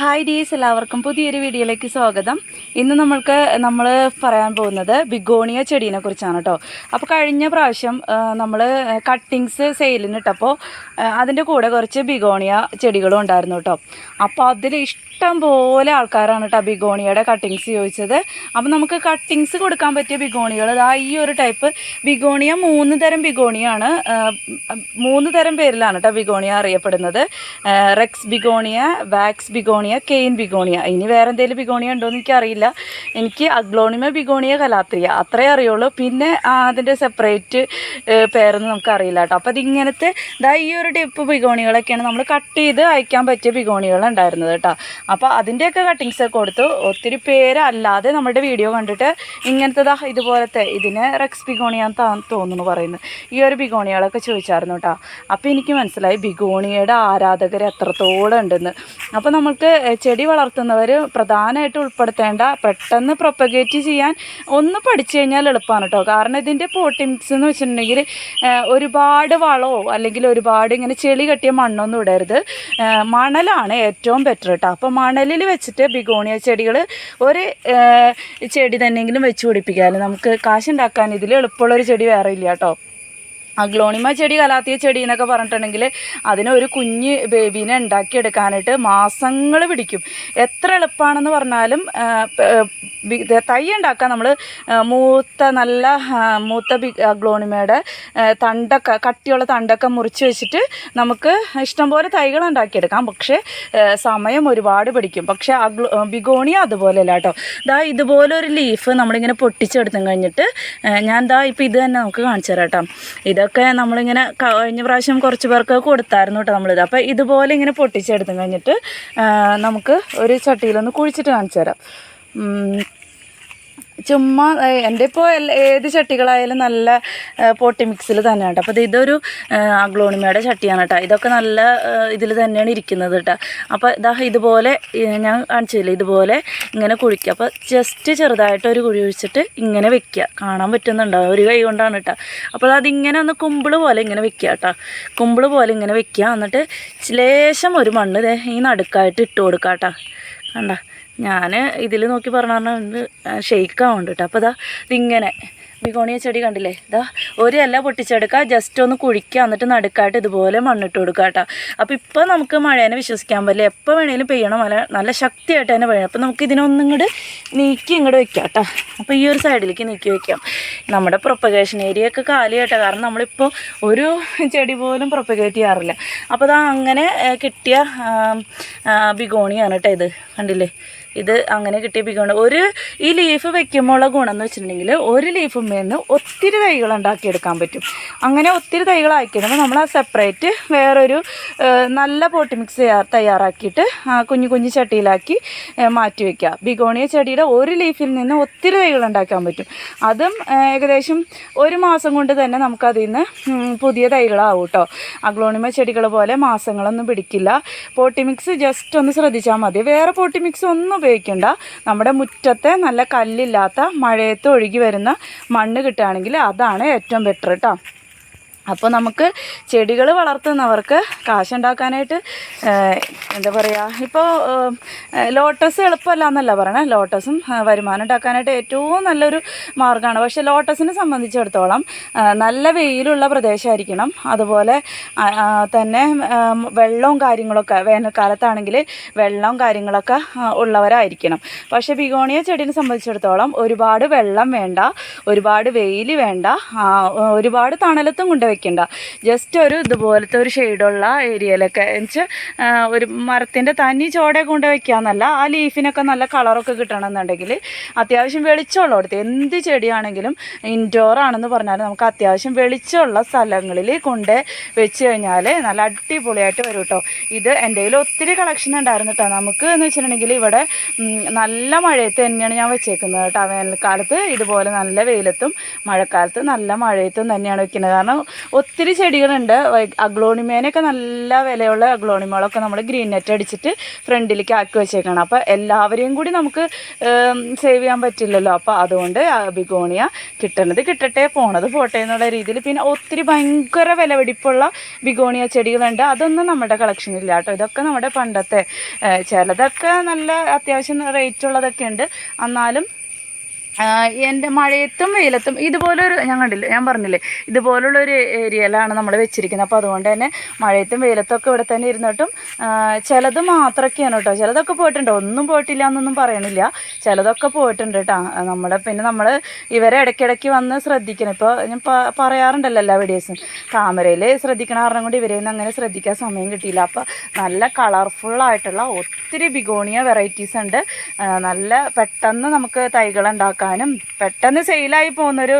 Hi ഡീസ് എല്ലാവർക്കും പുതിയൊരു വീഡിയോയിലേക്ക് സ്വാഗതം. ഇന്ന് നമ്മൾക്ക് നമ്മൾ പറയാൻ പോകുന്നത് ബിഗോണിയ ചെടീനെ കുറിച്ചാണ് കേട്ടോ അപ്പോൾ കഴിഞ്ഞ പ്രാവശ്യം നമ്മൾ കട്ടിങ്സ് സെയിലിന് ഇട്ടപ്പോൾ അതിന്റെ കൂടെ കുറച്ച് ബിഗോണിയ ചെടികളും ഉണ്ടായിരുന്നു കേട്ടോ അപ്പോൾ അതിൽ ഇഷ്ടം പോലെ ആൾക്കാരാണ് കേട്ടോ ബിഗോണിയയുടെ കട്ടിങ്സ് ചോദിച്ചത്. അപ്പോൾ നമുക്ക് കട്ടിങ്സ് കൊടുക്കാൻ പറ്റിയ ബിഗോണികൾ അതാ ഈ ഒരു ടൈപ്പ് ബിഗോണിയ മൂന്ന് തരം ബിഗോണിയാണ് മൂന്ന് തരം പേരിലാണ് കേട്ടോ ബിഗോണിയ അറിയപ്പെടുന്നത്. Rex begonia wax begonia cane begonia. ഇനി വേറെ എന്തെങ്കിലും ബിഗോണിയ ഉണ്ടോ എന്ന് എനിക്കറിയില്ല. എനിക്ക് അഗ്ലോണിമ ബിഗോണിയ കലാത്രിയ അത്രേ അറിയുള്ളൂ. പിന്നെ അതിന്റെ സെപ്പറേറ്റ് പേരൊന്നും നമുക്കറിയില്ല കേട്ടോ അപ്പോൾ അതിങ്ങനത്തെ ഇതാ ഈ ഒരു ടൈപ്പ് ബിഗോണികളൊക്കെയാണ് നമ്മൾ കട്ട് ചെയ്ത് അയക്കാൻ പറ്റിയ ബിഗോണികൾ ഉണ്ടായിരുന്നത് കേട്ടോ അപ്പോൾ അതിന്റെയൊക്കെ കട്ടിങ്സ് ഒക്കെ കൊടുത്തു. ഒത്തിരി പേരല്ലാതെ നമ്മുടെ വീഡിയോ കണ്ടിട്ട് ഇങ്ങനത്തെ ഇതുപോലത്തെ ഇതിനെ റെക്സ് ബിഗോണിയാന്ന് താ- തോന്നുന്നു പറയുന്നത്. ഈ ഒരു ബിഗോണികളൊക്കെ ചോദിച്ചായിരുന്നു കേട്ടോ അപ്പോൾ എനിക്ക് മനസ്സിലായി ബിഗോണിയുടെ ആരാധകർ എത്രത്തോളം ഉണ്ടെന്ന്. അപ്പോൾ നമുക്ക് ചെടി വളർത്തുന്നവർ പ്രധാനമായിട്ട് ഉൾപ്പെടുത്തേണ്ട പെട്ടെന്ന് പ്രൊപ്പഗേറ്റ് ചെയ്യാൻ ഒന്ന് പഠിച്ചു കഴിഞ്ഞാൽ എളുപ്പമാണ് കേട്ടോ. കാരണം ഇതിന്റെ പോട്ടിംഗ്സ് എന്ന് വെച്ചിട്ടുണ്ടെങ്കിൽ ഒരുപാട് വളമോ അല്ലെങ്കിൽ ഒരുപാട് ഇങ്ങനെ ചെളി കെട്ടിയ മണ്ണൊന്നും ഇടരുത്. മണലാണ് ഏറ്റവും ബെറ്റർ കേട്ടോ. അപ്പോൾ മണലിൽ വെച്ചിട്ട് ബിഗോണിയ ചെടികൾ ഒരു ചെടി തന്നെയെങ്കിലും വെച്ച് പിടിപ്പിക്കാമല്ലോ. നമുക്ക് കാശുണ്ടാക്കാൻ ഇതിൽ എളുപ്പമുള്ളൊരു ചെടി വേറെ ഇല്ല കേട്ടോ. അഗ്ലോണിമ ചെടി കലാത്തിയ ചെടി എന്നൊക്കെ പറഞ്ഞിട്ടുണ്ടെങ്കിൽ അതിനൊരു ഒരു കുഞ്ഞ് ബേബീനെ ഉണ്ടാക്കിയെടുക്കാനായിട്ട് മാസങ്ങൾ പിടിക്കും. എത്ര എളുപ്പമാണെന്ന് പറഞ്ഞാലും ഇത് തൈ ഉണ്ടാക്കാൻ നമ്മൾ മൂത്ത നല്ല മൂത്ത അഗ്ലോണിമയുടെ തണ്ടൊക്കെ കട്ടിയുള്ള തണ്ടൊക്കെ മുറിച്ച് വെച്ചിട്ട് നമുക്ക് ഇഷ്ടംപോലെ തൈകൾ ഉണ്ടാക്കിയെടുക്കാം. പക്ഷേ സമയം ഒരുപാട് പിടിക്കും. പക്ഷേ അഗ്ലോ ബിഗോണിയ അതുപോലെയല്ല കേട്ടോ. ദാ ഇതുപോലൊരു ലീഫ് നമ്മളിങ്ങനെ പൊട്ടിച്ചെടുത്തും കഴിഞ്ഞിട്ട് ഞാൻ ദാ ഇപ്പോൾ ഇത് തന്നെ നമുക്ക് കാണിച്ചു തരാം കേട്ടോ. ഇതൊക്കെ നമ്മളിങ്ങനെ കഴിഞ്ഞ പ്രാവശ്യം കുറച്ച് പേർക്ക് കൊടുത്തായിരുന്നു കേട്ടോ നമ്മളിത് അപ്പോൾ ഇതുപോലെ ഇങ്ങനെ പൊട്ടിച്ചെടുത്തും കഴിഞ്ഞിട്ട് നമുക്ക് ഒരു ചട്ടിയിലൊന്ന് കുഴിച്ചിട്ട് കാണിച്ചു തരാം. ചുമ്മാ എന്റെ ഇപ്പോൾ ഏത് ചട്ടികളായാലും നല്ല പോട്ടി മിക്സിൽ തന്നെയാണ് കേട്ടോ അപ്പോൾ ഇത് ഇതൊരു അഗ്ലോണിമയുടെ ചട്ടിയാണ് കേട്ടോ ഇതൊക്കെ നല്ല ഇതിൽ തന്നെയാണ് ഇരിക്കുന്നത് കേട്ടോ അപ്പോൾ ഇതാ ഇതുപോലെ ഞാൻ കാണിച്ചില്ലേ ഇതുപോലെ ഇങ്ങനെ കുഴിക്കുക. അപ്പോൾ ജസ്റ്റ് ചെറുതായിട്ട് ഒരു കുഴി ഒഴിച്ചിട്ട് ഇങ്ങനെ വെക്കുക. കാണാൻ പറ്റുന്നുണ്ടോ? ഒരു കൈ കൊണ്ടാണ് കേട്ടോ അപ്പോൾ അതിങ്ങനെ ഒന്ന് കുമ്പിൾ പോലെ ഇങ്ങനെ വെക്കുക കേട്ടോ കുമ്പിൾ പോലെ ഇങ്ങനെ വെക്കുക. എന്നിട്ട് ലേശം ഒരു മണ്ണ് ഈ നടുക്കായിട്ട് ഇട്ട് കൊടുക്കുക കേട്ടോ കണ്ട? ഞാൻ ഇതിൽ നോക്കി പറഞ്ഞിട്ടുണ്ട് ഷെയ്ക്കാവുണ്ട് കേട്ടോ അപ്പോൾ ഇതാ ഇതിങ്ങനെ ബിഗോണിയ ചെടി കണ്ടില്ലേ? ഇതാ ഒരല്ല പൊട്ടിച്ചെടുക്കുക ജസ്റ്റ് ഒന്ന് കുഴിക്കുക എന്നിട്ട് നടുക്കായിട്ട് ഇതുപോലെ മണ്ണിട്ട് കൊടുക്കുക കേട്ടോ അപ്പോൾ ഇപ്പോൾ നമുക്ക് മഴേനെ വിശ്വസിക്കാൻ പറ്റില്ല. എപ്പോൾ വേണേലും പെയ്യണം. മല നല്ല ശക്തിയായിട്ട് തന്നെ പെയ്യണം. അപ്പോൾ നമുക്ക് ഇതിനൊന്നും ഇങ്ങോട്ട് നീക്കി ഇങ്ങോട്ട് വെക്കാം കേട്ടോ അപ്പോൾ ഈ ഒരു സൈഡിലേക്ക് നീക്കി വെക്കാം. നമ്മുടെ പ്രൊപ്പഗേഷൻ ഏരിയ ഒക്കെ കാലി കേട്ടോ കാരണം നമ്മളിപ്പോൾ ഒരു ചെടി പോലും പ്രൊപ്പഗേറ്റ് ചെയ്യാറില്ല. അപ്പോൾ അതാ അങ്ങനെ കിട്ടിയ ബിഗോണിയാണ് കേട്ടോ ഇത്. കണ്ടില്ലേ? ഇത് അങ്ങനെ കിട്ടിയ ഒരു ഈ ലീഫ് വെക്കുമ്പോഴുള്ള ഗുണം എന്ന് വെച്ചിട്ടുണ്ടെങ്കിൽ ഒരു ലീഫും നിന്ന് ഒത്തിരി തൈകൾ ഉണ്ടാക്കിയെടുക്കാൻ പറ്റും. അങ്ങനെ ഒത്തിരി തൈകൾ ആക്കിയിടുമ്പോൾ നമ്മൾ ആ സെപ്പറേറ്റ് വേറൊരു നല്ല പോട്ടി മിക്സ് തയ്യാറാക്കിയിട്ട് കുഞ്ഞു കുഞ്ഞു ചട്ടിയിലാക്കി മാറ്റി വയ്ക്കുക ബിഗോണിയ ചെടിയുടെ ഒരു ലീഫിൽ നിന്ന് ഒത്തിരി തൈകൾ ഉണ്ടാക്കാൻ പറ്റും. അതും ഏകദേശം ഒരു മാസം കൊണ്ട് തന്നെ നമുക്കതിൽ നിന്ന് പുതിയ തൈകളാവും കേട്ടോ അഗ്ലോണിമ ചെടികൾ പോലെ മാസങ്ങളൊന്നും പിടിക്കില്ല. പോട്ടി മിക്സ് ജസ്റ്റ് ഒന്ന് ശ്രദ്ധിച്ചാൽ മതി. വേറെ പോട്ടി മിക്സ് ഒന്നും ഉപയോഗിക്കണ്ട. നമ്മുടെ മുറ്റത്തെ നല്ല കല്ലില്ലാത്ത മഴയത്ത് ഒഴുകി വരുന്ന മണ്ണ് കിട്ടുകയാണെങ്കിൽ അതാണ് ഏറ്റവും ബെറ്റർ കേട്ടോ അപ്പോൾ നമുക്ക് ചെടികൾ വളർത്തുന്നവർക്ക് കാശുണ്ടാക്കാനായിട്ട് എന്താ പറയുക ഇപ്പോൾ ലോട്ടസ് എളുപ്പമല്ല എന്നല്ല പറയണേ. ലോട്ടസും വരുമാനം ഉണ്ടാക്കാനായിട്ട് ഏറ്റവും നല്ലൊരു മാർഗമാണ്. പക്ഷേ ലോട്ടസിനെ സംബന്ധിച്ചിടത്തോളം നല്ല വെയിലുള്ള പ്രദേശമായിരിക്കണം അതുപോലെ തന്നെ വെള്ളവും കാര്യങ്ങളൊക്കെ വേനൽക്കാലത്താണെങ്കിൽ വെള്ളവും കാര്യങ്ങളൊക്കെ ഉള്ളവരായിരിക്കണം. പക്ഷേ ബിഗോണിയ ചെടീനെ സംബന്ധിച്ചിടത്തോളം ഒരുപാട് വെള്ളം വേണ്ട ഒരുപാട് വെയിൽ വേണ്ട ഒരുപാട് തണലത്തും കൊണ്ട് വെക്കണ്ട. ജസ്റ്റ് ഒരു ഇതുപോലത്തെ ഒരു ഷെയ്ഡുള്ള ഏരിയയിലൊക്കെ. എന്നുവെച്ചാൽ ഒരു മരത്തിന്റെ തനി ചോടെ കൊണ്ട് വെക്കാന്നല്ല ആ ലീഫിനൊക്കെ നല്ല കളറൊക്കെ കിട്ടണമെന്നുണ്ടെങ്കിൽ അത്യാവശ്യം വെളിച്ചമുള്ള അടുത്ത് എന്ത് ചെടിയാണെങ്കിലും ഇൻഡോർ ആണെന്ന് പറഞ്ഞാൽ നമുക്ക് അത്യാവശ്യം വെളിച്ചമുള്ള സ്ഥലങ്ങളിൽ കൊണ്ട് വെച്ച് കഴിഞ്ഞാൽ നല്ല അടിപൊളിയായിട്ട് വരും കേട്ടോ ഇത് എന്റെ കയ്യിൽ ഒത്തിരി കളക്ഷൻ ഉണ്ടായിരുന്നു കേട്ടോ നമുക്ക് എന്ന് വെച്ചിട്ടുണ്ടെങ്കിൽ ഇവിടെ നല്ല മഴയത്ത് തന്നെയാണ് ഞാൻ വെച്ചേക്കുന്നത്. കേട്ടോ വേനൽക്കാലത്ത് ഇതുപോലെ നല്ല വെയിലത്തും മഴക്കാലത്ത് നല്ല മഴയത്തും തന്നെയാണ് വെക്കുന്നത്. കാരണം ഒത്തിരി ചെടികളുണ്ട്. അഗ്ലോണിമേനൊക്കെ നല്ല വിലയുള്ള അഗ്ലോണിമകളൊക്കെ നമ്മൾ ഗ്രീൻ നെറ്റ് അടിച്ചിട്ട് ഫ്രണ്ടിലേക്ക് ആക്കി വെച്ചേക്കണം. അപ്പോൾ എല്ലാവരെയും കൂടി നമുക്ക് സേവ് ചെയ്യാൻ പറ്റില്ലല്ലോ. അപ്പോൾ അതുകൊണ്ട് ബിഗോണിയ കിട്ടണത് കിട്ടട്ടെ പോണത് പോട്ടെ എന്നുള്ള രീതിയിൽ പിന്നെ ഒത്തിരി ഭയങ്കര വിലപിടിപ്പുള്ള ബിഗോണിയ ചെടികളുണ്ട്. അതൊന്നും നമ്മുടെ കളക്ഷനില്ല കേട്ടോ. ഇതൊക്കെ നമ്മുടെ പണ്ടത്തെ ചിലതൊക്കെ നല്ല അത്യാവശ്യം റേറ്റ് ഉള്ളതൊക്കെ ഉണ്ട്. എന്നാലും എന്റെ മഴയത്തും വെയിലത്തും ഇതുപോലൊരു ഞാൻ കണ്ടില്ല ഞാൻ പറഞ്ഞില്ലേ ഇതുപോലുള്ളൊരു ഏരിയയിലാണ് നമ്മൾ വെച്ചിരിക്കുന്നത്. അപ്പോൾ അതുകൊണ്ട് തന്നെ മഴയത്തും വെയിലത്തും ഒക്കെ ഇവിടെ തന്നെ ഇരുന്നിട്ടും ചിലത് മാത്രമൊക്കെയാണ് കേട്ടോ. ചിലതൊക്കെ പോയിട്ടുണ്ട്. ഒന്നും പോയിട്ടില്ല എന്നൊന്നും പറയണില്ല. ചിലതൊക്കെ പോയിട്ടുണ്ട് കേട്ടോ. നമ്മുടെ പിന്നെ നമ്മൾ ഇവരെ ഇടയ്ക്കിടയ്ക്ക് വന്ന് ശ്രദ്ധിക്കണം. ഇപ്പോൾ ഞാൻ പറയാറുണ്ടല്ലോ എല്ലാ വീഡിയോസും. ക്യാമറയിൽ ശ്രദ്ധിക്കണ കാരണം കൊണ്ട് ഇവരെ അങ്ങനെ ശ്രദ്ധിക്കാൻ സമയം കിട്ടിയില്ല. അപ്പോൾ നല്ല കളർഫുള്ളായിട്ടുള്ള ഒത്തിരി ബിഗോണിയ വെറൈറ്റീസ് ഉണ്ട്. നല്ല പെട്ടെന്ന് നമുക്ക് തൈകൾ ഉണ്ടാക്കാനും പെട്ടെന്ന് സെയിലായി പോകുന്നൊരു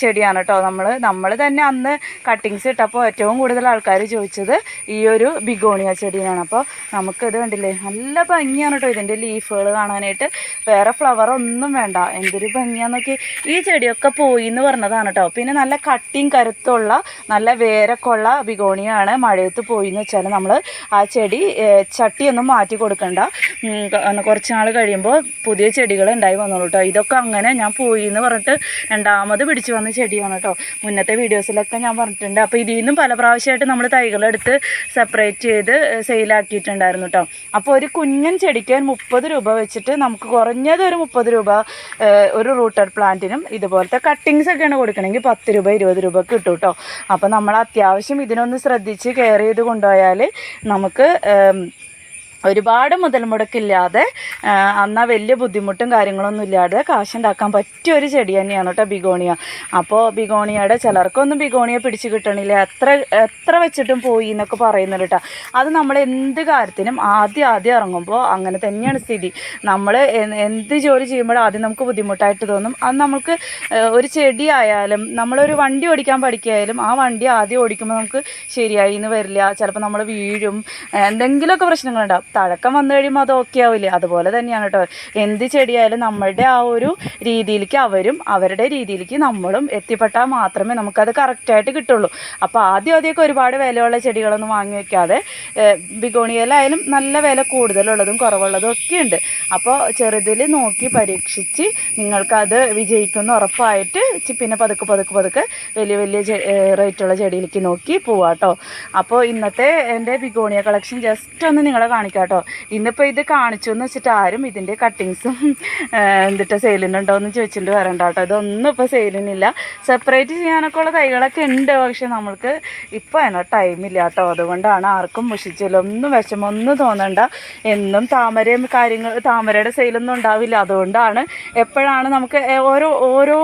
ചെടിയാണ് കേട്ടോ നമ്മൾ നമ്മൾ തന്നെ അന്ന് കട്ടിങ്സ് ഇട്ടപ്പോൾ ഏറ്റവും കൂടുതൽ ആൾക്കാർ ചോദിച്ചത് ഈ ഒരു ബിഗോണിയ ചെടിയാണ്. അപ്പോൾ നമുക്കിത് കണ്ടില്ലേ? നല്ല ഭംഗിയാണ് കേട്ടോ ഇതിന്റെ ലീഫുകൾ കാണാനായിട്ട്. വേറെ ഫ്ലവർ ഒന്നും വേണ്ട. എന്തൊരു ഭംഗിയാന്ന് നോക്കി. ഈ ചെടിയൊക്കെ പോയി എന്ന് പറഞ്ഞതാണ് കേട്ടോ പിന്നെ നല്ല കട്ടിങ് കരുത്തുള്ള നല്ല വേരക്കുള്ള ബിഗോണിയാണ് മഴയത്ത് പോയി എന്ന് വെച്ചാൽ നമ്മൾ ആ ചെടി ചട്ടിയൊന്നും മാറ്റി കൊടുക്കണ്ട. കുറച്ച് നാൾ കഴിയുമ്പോൾ പുതിയ ചെടികൾ ഉണ്ടായി വന്നോളൂ കേട്ടോ ഇതൊക്കെ അങ്ങനെ ഞാൻ പോയി എന്ന് പറഞ്ഞിട്ട് രണ്ടാമത് പിടിച്ചു വന്ന ചെടിയാണ് കേട്ടോ. മുന്നത്തെ വീഡിയോസിലൊക്കെ ഞാൻ പറഞ്ഞിട്ടുണ്ട്. അപ്പോൾ ഇതിൽ നിന്നും പല പ്രാവശ്യമായിട്ട് നമ്മൾ തൈകളെടുത്ത് സെപ്പറേറ്റ് ചെയ്ത് സെയിലാക്കിയിട്ടുണ്ടായിരുന്നു കേട്ടോ. അപ്പോൾ ഒരു കുഞ്ഞൻ ചെടിക്ക് മുപ്പത് രൂപ വെച്ചിട്ട് നമുക്ക് കുറഞ്ഞത് ഒരു മുപ്പത് രൂപ ഒരു റൂട്ടഡ് പ്ലാന്റിനും ഇതുപോലത്തെ കട്ടിങ്സ് ഒക്കെയാണ് കൊടുക്കണമെങ്കിൽ പത്ത് രൂപ ഇരുപത് രൂപ കിട്ടും കേട്ടോ. അപ്പോൾ നമ്മൾ അത്യാവശ്യം ഇതിനൊന്ന് ശ്രദ്ധിച്ച് കെയർ ചെയ്ത് കൊണ്ടുപോയാൽ നമുക്ക് ഒരുപാട് മുതൽ മുടക്കില്ലാതെ എന്നാൽ വലിയ ബുദ്ധിമുട്ടും കാര്യങ്ങളൊന്നും ഇല്ലാതെ കാശുണ്ടാക്കാൻ പറ്റിയ ഒരു ചെടി തന്നെയാണ് കേട്ടോ ബിഗോണിയ. അപ്പോൾ ബിഗോണിയയുടെ ചിലർക്കൊന്നും ബിഗോണിയ പിടിച്ച് കിട്ടണില്ല. എത്ര എത്ര വെച്ചിട്ടും പോയി എന്നൊക്കെ പറയുന്നുണ്ട് കേട്ടോ അത് നമ്മൾ എന്ത് കാര്യത്തിനും ആദ്യം ആദ്യം ഇറങ്ങുമ്പോൾ അങ്ങനെ തന്നെയാണ് സ്ഥിതി. നമ്മൾ എന്ത് ജോലി ചെയ്യുമ്പോഴും ആദ്യം നമുക്ക് ബുദ്ധിമുട്ടായിട്ട് തോന്നും. അത് നമുക്ക് ഒരു ചെടി ആയാലും നമ്മളൊരു വണ്ടി ഓടിക്കാൻ പഠിക്കുകയായാലും ആ വണ്ടി ആദ്യം ഓടിക്കുമ്പോൾ നമുക്ക് ശരിയായി എന്ന് വരില്ല. ചിലപ്പോൾ നമ്മൾ വീഴും. എന്തെങ്കിലുമൊക്കെ പ്രശ്നങ്ങളുണ്ടാവും. തഴക്കം വന്നു കഴിയുമ്പോൾ അത് ഓക്കെ ആവില്ലേ? അതുപോലെ തന്നെയാണ് കേട്ടോ. എന്ത് ചെടിയായാലും നമ്മളുടെ ആ ഒരു രീതിയിലേക്ക് അവരും അവരുടെ രീതിയിലേക്ക് നമ്മളും എത്തിപ്പെട്ടാൽ മാത്രമേ നമുക്കത് കറക്റ്റായിട്ട് കിട്ടുള്ളൂ. അപ്പോൾ ആദ്യം ആദ്യമൊക്കെ ഒരുപാട് വിലയുള്ള ചെടികളൊന്നും വാങ്ങി വയ്ക്കാതെ ബിഗോണിയയിലായാലും നല്ല വില കൂടുതലുള്ളതും കുറവുള്ളതും ഒക്കെ ഉണ്ട്. അപ്പോൾ ചെറുതിൽ നോക്കി പരീക്ഷിച്ച് നിങ്ങൾക്കത് വിജയിക്കുമെന്ന് ഉറപ്പായിട്ട് പിന്നെ പതുക്കെ പതുക്കെ പതുക്കെ വലിയ വലിയ റേറ്റുള്ള ചെടിയിലേക്ക് നോക്കി പോവാട്ടോ. അപ്പോൾ ഇന്നത്തെ എന്റെ ബിഗോണിയ കളക്ഷൻ ജസ്റ്റ് ഒന്ന് നിങ്ങളെ കാണിക്കാം. കേട്ടോ. ഇന്നിപ്പോൾ ഇത് കാണിച്ചു എന്ന് വെച്ചിട്ട് ആരും ഇതിന്റെ കട്ടിങ്സും എന്തിട്ട് സെയിലിനുണ്ടോ എന്ന് ചോദിച്ചിട്ട് വരണ്ട കേട്ടോ. ഇതൊന്നും ഇപ്പോൾ സെയിലിനില്ല സെപ്പറേറ്റ് ചെയ്യാനൊക്കെ ഉള്ള തൈകളൊക്കെ ഉണ്ട് പക്ഷെ നമ്മൾക്ക് ഇപ്പോൾ അതിനോ ടൈമില്ല കേട്ടോ. അതുകൊണ്ടാണ് ആർക്കും മുഷിച്ചില്ല ഒന്നും വിഷമമൊന്നും തോന്നണ്ട. എന്നും താമരയും കാര്യങ്ങൾ താമരയുടെ സെയിലൊന്നും ഉണ്ടാവില്ല. അതുകൊണ്ടാണ് എപ്പോഴാണ് നമുക്ക് ഓരോ ഓരോ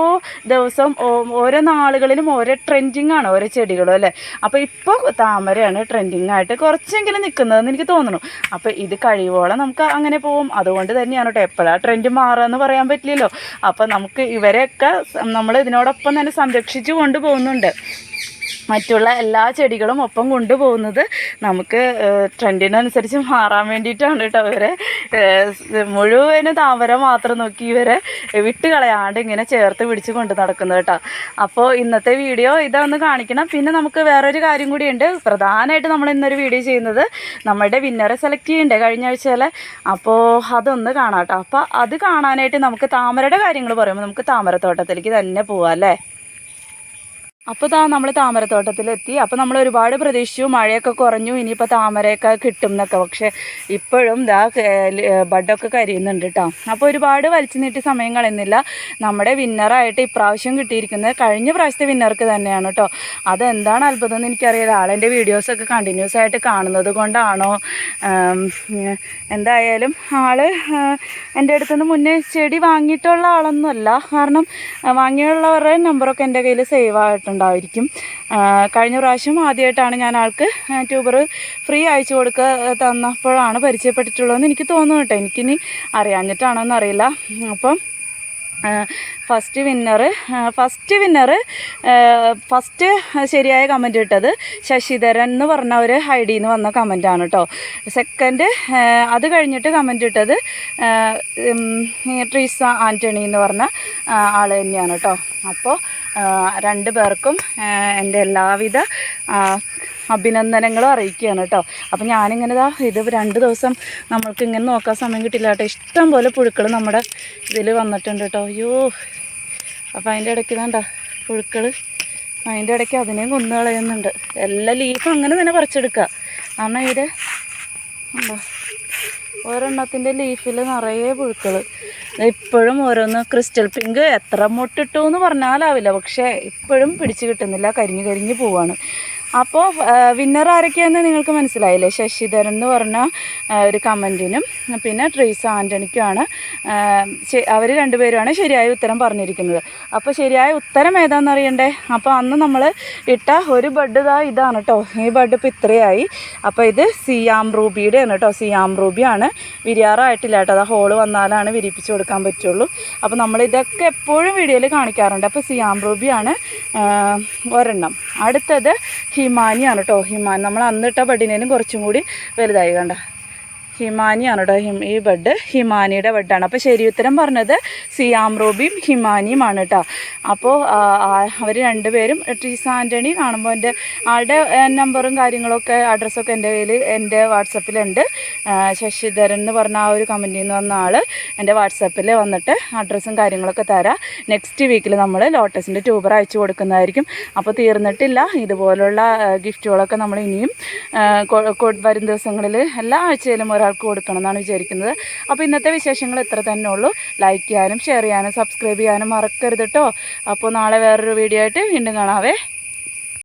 ദിവസവും ഓരോ നാളുകളിലും ഓരോ ട്രെൻഡിങ് ആണ് ഓരോ ചെടികളും അല്ലേ? അപ്പോൾ ഇപ്പോൾ താമരയാണ് ട്രെൻഡിങ് ആയിട്ട് കുറച്ചെങ്കിലും നിൽക്കുന്നതെന്ന് എനിക്ക് തോന്നുന്നു. അപ്പോൾ ഇത് കഴിയുവോളം നമുക്ക് അങ്ങനെ പോകും അതുകൊണ്ട് തന്നെയാണ് കേട്ടോ എപ്പോഴാണ് ട്രെൻഡ് മാറുകയെന്ന് പറയാൻ പറ്റില്ലല്ലോ. അപ്പോൾ നമുക്ക് ഇവരെയൊക്കെ നമ്മൾ ഇതിനോടൊപ്പം തന്നെ സംരക്ഷിച്ചു കൊണ്ടുപോകുന്നുണ്ട്. മറ്റുള്ള എല്ലാ ചെടികളും ഒപ്പം കൊണ്ടുപോകുന്നത് നമുക്ക് ട്രെൻഡിനനുസരിച്ച് മാറാൻ വേണ്ടിയിട്ടാണ് കേട്ടോ ഇവരെ. മുഴുവനും താമര മാത്രം നോക്കി ഇവരെ വിട്ട് കളയാണ്ട് ഇങ്ങനെ ചേർത്ത് പിടിച്ച് കൊണ്ട് നടക്കുന്നത് കേട്ടോ. അപ്പോൾ ഇന്നത്തെ വീഡിയോ ഇതൊന്ന് കാണിക്കണം. പിന്നെ നമുക്ക് വേറൊരു കാര്യം കൂടിയുണ്ട്. പ്രധാനമായിട്ട് നമ്മൾ ഇന്നൊരു വീഡിയോ ചെയ്യുന്നത് നമ്മുടെ വിന്നറെ സെലക്ട് ചെയ്യണ്ടേ കഴിഞ്ഞ ആഴ്ചയിലെ? അപ്പോൾ അതൊന്ന് കാണാം കേട്ടോ. അപ്പോൾ അത് കാണാനായിട്ട് നമുക്ക് താമരയുടെ കാര്യങ്ങൾ പറയുമ്പോൾ നമുക്ക് താമരത്തോട്ടത്തിലേക്ക് തന്നെ പോവാം അല്ലേ? അപ്പോൾ താ നമ്മൾ താമരത്തോട്ടത്തിലെത്തി. അപ്പോൾ നമ്മൾ ഒരുപാട് പ്രതീക്ഷിച്ചു. മഴയൊക്കെ കുറഞ്ഞു. ഇനിയിപ്പോൾ താമരയൊക്കെ കിട്ടും എന്നൊക്കെ പക്ഷേ ഇപ്പോഴും ദാ ബഡൊക്കെ കരിയുന്നുണ്ട് കേട്ടോ അപ്പോൾ ഒരുപാട് വലിച്ചു നീട്ടി സമയം കളയുന്നില്ല. നമ്മുടെ വിന്നറായിട്ട് ഇപ്രാവശ്യം കിട്ടിയിരിക്കുന്നത് കഴിഞ്ഞ പ്രാവശ്യത്തെ വിന്നർക്ക് തന്നെയാണ് കേട്ടോ അതെന്താണ് അത്ഭുതം എന്ന് എനിക്കറിയില്ല. ആളെന്റെ വീഡിയോസൊക്കെ കണ്ടിന്യൂസ് ആയിട്ട് കാണുന്നത് കൊണ്ടാണോ? എന്തായാലും ആൾ എന്റെ എന്റെ അടുത്തുനിന്ന് മുന്നേ ചെടി വാങ്ങിയിട്ടുള്ള ആളൊന്നുമല്ല. കാരണം വാങ്ങിയുള്ളവരുടെ നമ്പറൊക്കെ എന്റെ കയ്യിൽ സേവ് ആയിട്ടുണ്ടായിരിക്കും ആ, കഴിഞ്ഞ പ്രാവശ്യം ആദ്യമായിട്ടാണ് ഞാൻ ആൾക്ക് ട്യൂബർ ഫ്രീ അയച്ചു കൊടുക്കുക തന്നപ്പോഴാണ് പരിചയപ്പെട്ടിട്ടുള്ളതെന്ന് എനിക്ക് തോന്നുന്നു കേട്ടോ. എനിക്കിനി അറിയാഞ്ഞിട്ടാണോ എന്നറിയില്ല അപ്പം first winner first winner first ശരിയായ കമന്റ് ഇട്ടത് ശശിധരൻ എന്ന് പറഞ്ഞ ഒരു ഐ ഡിന്ന് വന്ന കമന്റാണ് കേട്ടോ സെക്കൻഡ് അത് കഴിഞ്ഞിട്ട് കമന്റ് ഇട്ടത് ട്രീസ ആന്റണി എന്ന് പറഞ്ഞ ആൾ തന്നെയാണ് കേട്ടോ അപ്പോൾ രണ്ട് പേർക്കും എന്റെ എല്ലാവിധ അഭിനന്ദനങ്ങളും അറിയിക്കുകയാണ് കേട്ടോ. അപ്പോൾ ഞാനിങ്ങനെ ഇതാ ഇത് രണ്ട് ദിവസം നമ്മൾക്ക് ഇങ്ങനെ നോക്കാൻ സമയം കിട്ടില്ല കേട്ടോ. ഇഷ്ടം പോലെ പുഴുക്കൾ നമ്മുടെ ഇതിൽ വന്നിട്ടുണ്ട് കേട്ടോ. അയ്യോ. അപ്പോൾ അതിന്റെ ഇടയ്ക്ക് ഇതാണ്ട പുഴുക്കൾ അതിന്റെ ഇടയ്ക്ക് അതിനെയും കൊന്നു കളയുന്നുണ്ട്. എല്ലാ ലീഫും അങ്ങനെ തന്നെ പറിച്ചെടുക്കുക കാരണം ഇത് ഉണ്ടോ ഒരെണ്ണത്തിന്റെ ലീഫിൽ നിറയെ പുഴുക്കൾ ഇപ്പോഴും ഓരോന്ന് ക്രിസ്റ്റൽ പിങ്ക് എത്ര മുട്ടിട്ടു എന്ന് പറഞ്ഞാലാവില്ല. പക്ഷേ ഇപ്പോഴും പിടിച്ച് കിട്ടുന്നില്ല. കരിഞ്ഞു കരിഞ്ഞു പോവാണ്. അപ്പോൾ വിന്നർ ആരൊക്കെയാണെന്ന് നിങ്ങൾക്ക് മനസ്സിലായില്ലേ? ശശിധരൻ എന്ന് പറഞ്ഞ ഒരു കമന്റിനും പിന്നെ ട്രീസ ആന്റണിക്കുമാണ് അവർ രണ്ടുപേരുമാണ് ശരിയായ ഉത്തരം പറഞ്ഞിരിക്കുന്നത്. അപ്പോൾ ശരിയായ ഉത്തരം ഏതാണെന്ന് അറിയണ്ടേ? അപ്പോൾ അന്ന് നമ്മൾ ഇട്ട ഒരു ബഡ് ഇതാ ഇതാണ് കേട്ടോ ഈ ബഡ് ഇപ്പോൾ ഇത്രയായി. അപ്പോൾ ഇത് സിയാം റൂബിയുടെ ആണ് കേട്ടോ സിയാം റൂബിയാണ്. വിരിയാറായിട്ടില്ല കേട്ടോ അത് ഹോൾ വന്നാലാണ് വിരിപ്പിച്ച് കൊടുക്കാൻ പറ്റുള്ളൂ. അപ്പോൾ നമ്മൾ ഇതൊക്കെ എപ്പോഴും വീഡിയോയിൽ കാണിക്കാറുണ്ട്. അപ്പോൾ സിയാം റൂബിയാണ് ഒരെണ്ണം. അടുത്തത് ഹിമാനിയാണ് കേട്ടോ ഹിമാനി നമ്മൾ അന്നിട്ട ബഡിനേനും കുറച്ചും കൂടി വലുതായി കണ്ട. ഹിമാനിയാണ് കേട്ടോ ഈ ബഡ് ഹിമാനിയുടെ ബഡാണ് അപ്പോൾ ശരി ഉത്തരം പറഞ്ഞത് സിയാം റൂബിയും ഹിമാനിയുമാണ് കേട്ടോ അപ്പോൾ അവർ രണ്ടുപേരും ട്രീസ് ആന്റണി കാണുമ്പോൾ എന്റെ ആളുടെ നമ്പറും കാര്യങ്ങളൊക്കെ അഡ്രസ്സൊക്കെ എന്റെ കയ്യിൽ എന്റെ വാട്സപ്പിലുണ്ട്. ശശിധരൻ എന്ന് പറഞ്ഞ ആ ഒരു കമന്റിൽ നിന്ന് വന്ന ആൾ എന്റെ വാട്സപ്പിൽ വന്നിട്ട് അഡ്രസ്സും കാര്യങ്ങളൊക്കെ തരാം. നെക്സ്റ്റ് വീക്കിൽ നമ്മൾ ലോട്ടസിന്റെ ട്യൂബർ അയച്ചു കൊടുക്കുന്നതായിരിക്കും. അപ്പോൾ തീർന്നിട്ടില്ല. ഇതുപോലുള്ള ഗിഫ്റ്റുകളൊക്കെ നമ്മൾ ഇനിയും വരും ദിവസങ്ങളിൽ എല്ലാ ആഴ്ചയിലും ഒരാൾക്ക് കൊടുക്കണം എന്നാണ് വിചാരിക്കുന്നത്. അപ്പോൾ ഇന്നത്തെ വിശേഷങ്ങൾ ഇത്ര തന്നെ ഉള്ളൂ. ലൈക്ക് ചെയ്യാനും ഷെയർ ചെയ്യാനും സബ്സ്ക്രൈബ് ചെയ്യാനും മറക്കരുത് കേട്ടോ അപ്പോൾ നാളെ വേറൊരു വീഡിയോ ആയിട്ട് വീണ്ടും കാണാവേ.